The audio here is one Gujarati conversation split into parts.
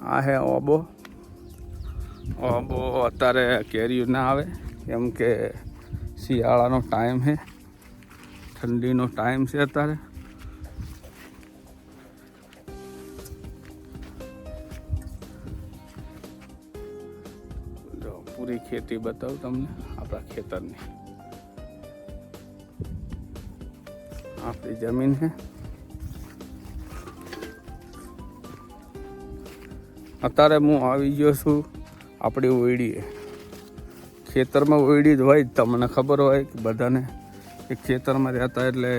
આ હે ઓબો. ઓબો અત્યારે કેરીઓ ના આવે. કેમ કે શિયાળાનો ટાઈમ છે ઠંડીનો ટાઈમ છે અત્યારે. જો, પૂરી ખેતી બતાવું તમને આપણા ખેતરની. આપણી જમીન છે અત્યારે હું આવી ગયો છું આપણી ઓયડીએ. ખેતરમાં ઓયડી જ હોય તમને ખબર હોય કે બધાને કે ખેતરમાં રહેતા એટલે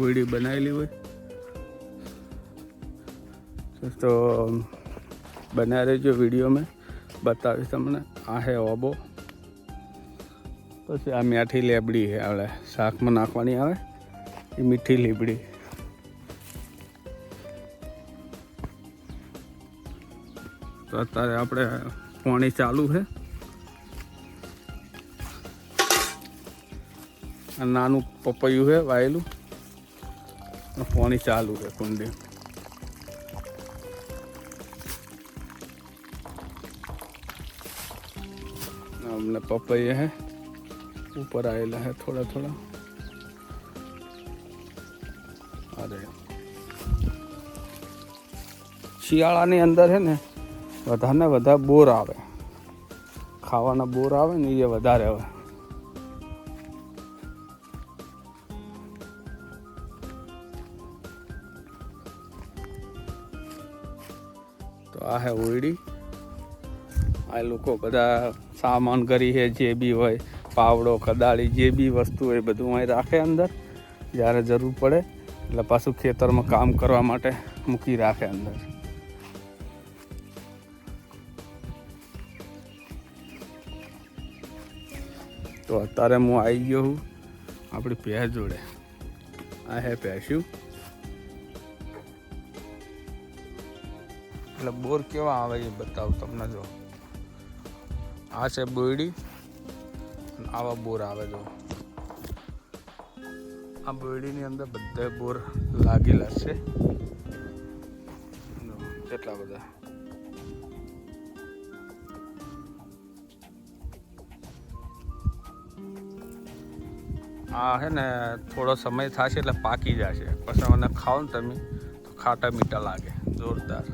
ઓયડી બનાવેલી હોય. તો બનાવી રહેજો વીડિયો મેં, બતાવીશ તમને. આ હે ઓબો. પછી આ મીઠી લેબડી આવે શાકમાં નાખવાની આવે, એ મીઠી લીબડી. તો અત્યારે આપણે પાણી ચાલુ છે. નાનું પપૈયું છે, વાયેલું. પાણી ચાલુ છે કુંડી. અમને પપૈયા હે ઉપર આવેલા હે થોડા થોડા. અરે. શિયાળાની અંદર છે ને વધારે વધારે બોર આવે. ખાવાના બોર આવે ને એ વધારે આવે. તો આ હે ઓયડી. આ લોકો બધા સામાન કરી છે જે બી હોય, પાવડો, કદાળી, જે બી વસ્તુ હોય બધું અહીં રાખે અંદર. જ્યારે જરૂર પડે એટલે પાછું ખેતરમાં કામ કરવા માટે મૂકી રાખે અંદર. તો અત્યારે હું આવી ગયો છું આપણી પેર જોડે. આ હે ભેંસ્યું. એટલે બોર કેવા આવે એ બતાવું તમને જો. આ છે બોયડી આવા બોર આવે જો. આ બોયડીની અંદર બધા બોર લાગેલા છે. કેટલા બધા? આ હે ને થોડો સમય થશે એટલે પાકી જશે. પછી મને ખાઓ ને તમે, તો ખાટા મીઠા લાગે. જોરદાર.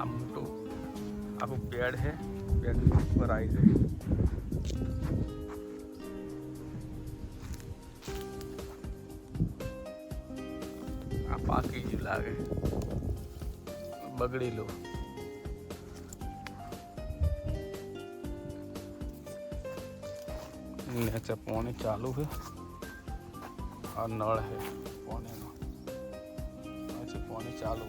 આ મોટું આખું પેડ છે પેડ ઉપર આવી જાય આ પાકી જ લાગે. બગડી લો. નીચે પાણી ચાલુ છે. આ નળ છે પાણીનો. નીચે પાણી ચાલુ.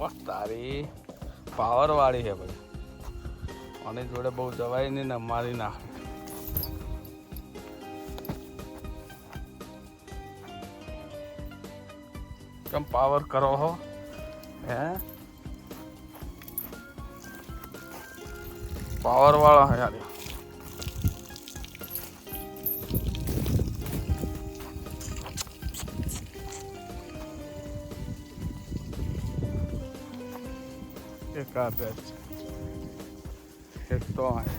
હા, તારી પાવર વાળી છે ભાઈ. આની જોડે બહુ જવાય નહીં ને મારી નાખે કેમ પાવર કરો હો. હે? પાવર વાળા હે યાર. એક આ પેચ એક તો હે.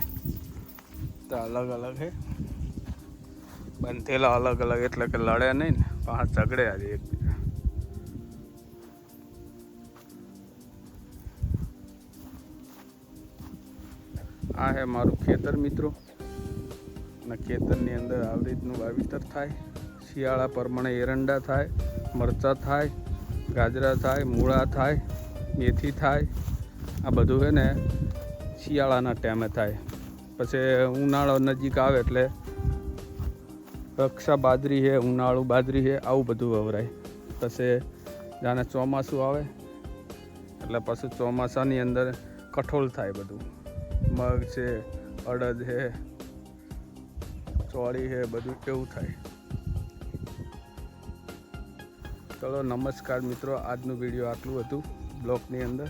અલગ અલગ હે. બંધેલા અલગ અલગ એટલે કે લડે નહીં ને. પાંચ ઝઘડે આજે એકબીજા આ હે મારું ખેતર મિત્રો. અને ખેતરની અંદર આવી રીતનું વાવેતર થાય. શિયાળા પ્રમાણે એરંડા થાય, મરચાં થાય, ગાજરા થાય, મૂળા થાય, મેથી થાય. આ બધું હે ને શિયાળાના ટાઈમે થાય. પછી ઉનાળો નજીક આવે એટલે રક્ષા બાજરી છે ઉનાળું બાજરી છે આવું બધું વવરાય. પછી જાણે ચોમાસું આવે, એટલે પછી ચોમાસાની અંદર કઠોળ થાય બધું. મગ છે, અડદ છે, ચોળી છે, બધું કેવું થાય. ચલો નમસ્કાર મિત્રો, આજનું વીડિયો આટલું હતું બ્લોકની અંદર